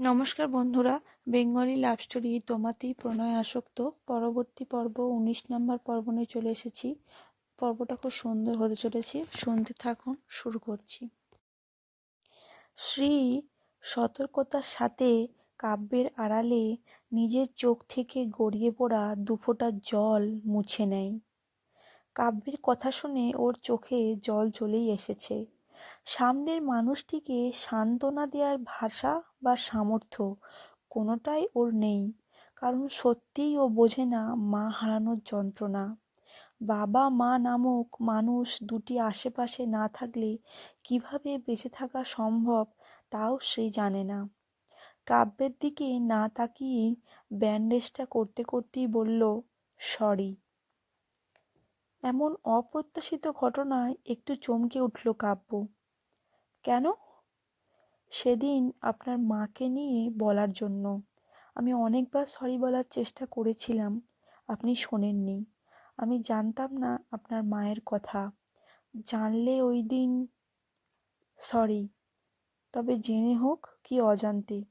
নমস্কার বন্ধুরা, Bengali love story, তোমাতেই প্রণয় আসক্ত। পরবর্তী পর্ব, উনিশ নম্বর পর্ব নিয়ে চলে এসেছি। পর্বটা খুব সুন্দর হতে চলেছে। শুনতে থাকুন, শুরু করছি। শ্রী সতর্কতার সাথে কাব্যের আড়ালে নিজের চোখ থেকে গড়িয়ে পড়া দুফোঁটা জল মুছে নেয়। কাব্যের কথা শুনে ওর চোখে জল চলেই এসেছে। সামনের মানুষটিকে সান্ত্বনা দেওয়ার ভাষা বা সামর্থ্য কোনোটাই ওর নেই। কারণ সত্যিই ও বোঝে না মা হারানোর যন্ত্রণা। বাবা, মা নামক মানুষ দুটি আশেপাশে না থাকলে কীভাবে বেঁচে থাকা সম্ভব তাও সে জানে না। কাব্যের দিকে না তাকিয়ে ব্যান্ডেজটা করতে করতেই বলল, সরি। এমন অপ্রত্যাশিত ঘটনায় একটু চমকে উঠল কাব্য। কেন? সেদিন আপনার মাকে নিয়ে বলার জন্য। আমি অনেকবার সরি বলার চেষ্টা করেছিলাম, আপনি শোনেননি। আমি জানতাম না আপনার মায়ের কথা। জানলে ওই দিন সরি তবে জেনে হোক কি অজান্তে।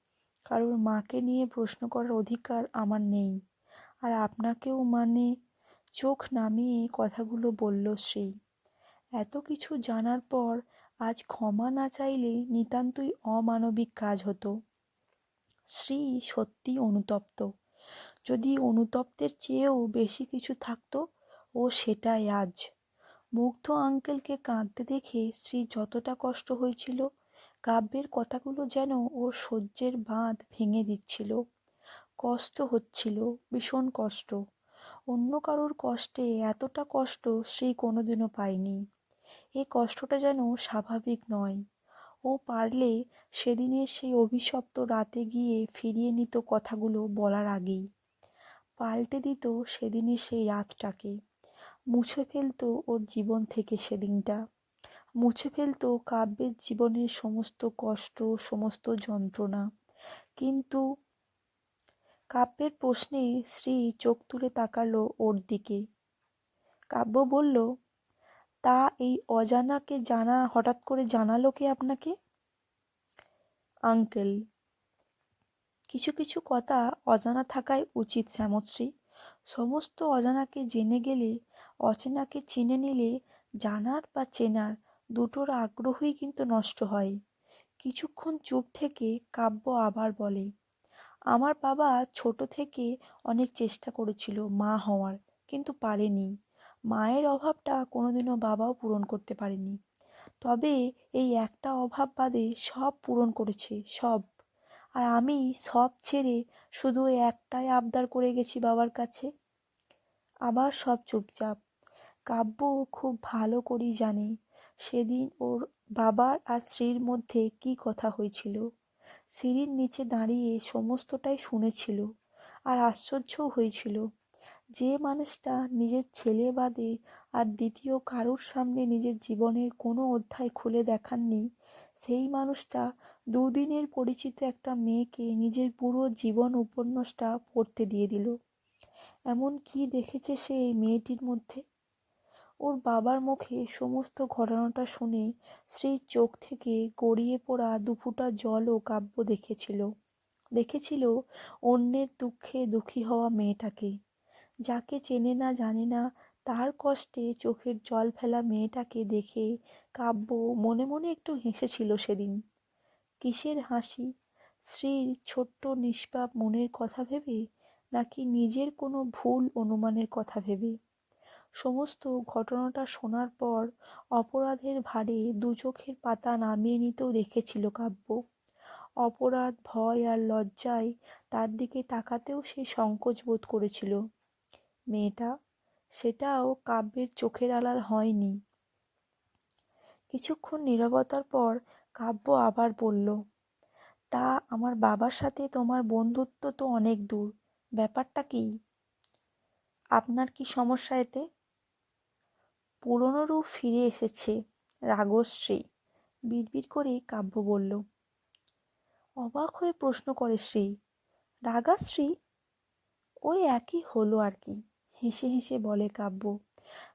কারোর মাকে নিয়ে প্রশ্ন করার অধিকার আমার নেই। আর আপনাকেও মানে চোখ নামিয়ে কথাগুলো বলল শ্রী। এত কিছু জানার পর আজ ক্ষমা না চাইলে নিতান্তই অমানবিক কাজ হতো। শ্রী সত্যি অনুতপ্ত। যদি অনুতপ্তের চেয়েও বেশি কিছু থাকতো, ও সেটাই আজ। মুগ্ধ আঙ্কেলকে কাঁদতে দেখে শ্রী যতটা কষ্ট হয়েছিল, কাব্যের কথাগুলো যেন ওর সহ্যের বাঁধ ভেঙে দিচ্ছিল। কষ্ট হচ্ছিল, ভীষণ কষ্ট। অন্য কারোর কষ্টে এতটা কষ্ট শ্রী কোনোদিনও পায়নি। এই কষ্টটা যেন স্বাভাবিক নয়। ও পারলে সেদিনের সেই অভিশপ্ত রাতে গিয়ে ফিরিয়ে নিত কথাগুলো বলার আগেই। পাল্টে দিত সেদিনের সেই রাতটাকে। মুছে ফেলতো ওর জীবন থেকে সেদিনটা। মুছে ফেলতো কাব্যের জীবনের সমস্ত কষ্ট, সমস্ত যন্ত্রণা। কিন্তু কাব্যের প্রশ্নে শ্রী চোখ তুলে তাকালো ওর দিকে। কাব্য বলল তা এই অজানাকে জানা, হঠাৎ করে জানালো কে আপনাকে? আঙ্কেল। কিছু কিছু কথা অজানা থাকাই উচিত, শ্যামশ্রী। সমস্ত অজানাকে জেনে গেলে, অচেনাকে চিনে নিলে জানার বা চেনার দুটোর আগ্রহই কিন্তু নষ্ট হয়। কিছুক্ষণ চুপ থেকে কাব্য আবার বলে, আমার বাবা ছোট থেকে অনেক চেষ্টা করেছিল মা হওয়ার, কিন্তু পারেনি। মায়ের অভাবটা কোনোদিনও বাবাও পূরণ করতে পারেনি। তবে এই একটা অভাব বাদে সব পূরণ করেছে, সব। আর আমি সব ছেড়ে শুধু একটাই আবদার করে গেছি বাবার কাছে। আবার সব চুপচাপ। কাব্য খুব ভালো করেই জানে সেদিন ওর বাবার আর স্ত্রীর মধ্যে কি কথা হয়েছিল। সিঁড়ির নিচে দাঁড়িয়ে সমস্তটাই শুনেছিল আর আশ্চর্যও হয়েছিল। যে মানুষটা নিজের ছেলে বাদে আর দ্বিতীয় কারোর সামনে নিজের জীবনের কোনো অধ্যায় খুলে দেখাননি, সেই মানুষটা দুদিনের পরিচিত একটা মেয়েকে নিজের পুরো জীবন উপন্যাসটা পড়তে দিয়ে দিল। এমন কি দেখেছে সে এই মেয়েটির মধ্যে? ওর বাবার মুখে সমস্ত ঘটনাটা শুনে স্ত্রীর চোখ থেকে গড়িয়ে পড়া দুফুটা জলও কাব্য দেখেছিল। দেখেছিল অন্যের দুঃখে দুঃখী হওয়া মেয়েটাকে। যাকে চেনে না জানে না, তার কষ্টে চোখের জল ফেলা মেয়েটাকে দেখে কাব্য মনে মনে একটু হেসেছিল সেদিন। কিসের হাসি? স্ত্রীর ছোট্ট নিষ্পাপ মনের কথা ভেবে নাকি নিজের কোনো ভুল অনুমানের কথা ভেবে? সমস্ত ঘটনাটা শোনার পর অপরাধের ভারে দু চোখের পাতা নামিয়ে নিতেও দেখেছিল কাব্য। অপরাধ, ভয় আর লজ্জায় তার দিকে তাকাতেও সে সংকোচ বোধ করেছিল। মেয়েটা, সেটাও কাব্যের চোখের আলার হয়নি। কিছুক্ষণ নিরবতার পর কাব্য আবার বলল, তা আমার বাবার সাথে তোমার বন্ধুত্ব তো অনেক দূর, ব্যাপারটা কি? আপনার কি সমস্যা এতে? পুরনো রূপ ফিরে এসেছে রাগশ্রী। বিড়বিড় করে কাব্য বলল, অবাক হয়ে প্রশ্ন করে শ্রী, রাগাশ্রী, ওই একই হলো আর কি? হেসে হেসে বলে কাব্য।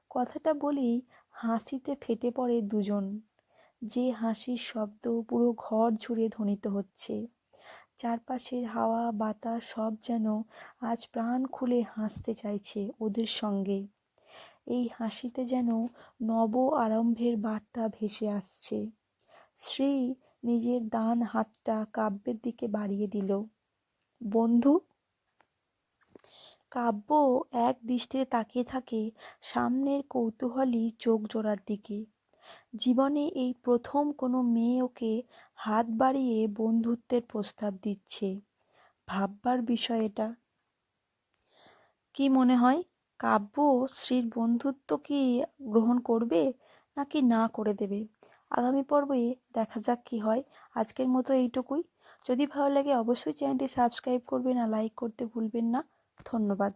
কথাটা বলেই হাসিতে ফেটে পড়ে দুজন। যে হাসির শব্দ পুরো ঘর জুড়ে ধ্বনিত হচ্ছে। চারপাশের হাওয়া, বাতাস সব যেন আজ প্রাণ খুলে হাসতে চাইছে ওদের সঙ্গে। এই হাসিতে যেন নব আরম্ভের বার্তা ভেসে আসছে। শ্রী নিজের দান হাতটা কাব্যের দিকে বাড়িয়ে দিল। বন্ধু কাব্য এক দৃষ্টিতে তাকিয়ে থাকে সামনের কৌতূহলী চোখ জোড়ার দিকে। জীবনে এই প্রথম কোনো মেয়ে ওকে হাত বাড়িয়ে বন্ধুত্বের প্রস্তাব দিচ্ছে। ভাববার বিষয় এটা। কি মনে হয়, কাব্য শ্রীর বন্ধুত্ব কি গ্রহণ করবে নাকি না করে দেবে? আগামী পর্বে দেখা যাক কি হয়। আজকের মতো এইটুকুই। যদি ভালো লাগে অবশ্যই চ্যানেলটি সাবস্ক্রাইব করবেন আর লাইক করতে ভুলবেন না। ধন্যবাদ।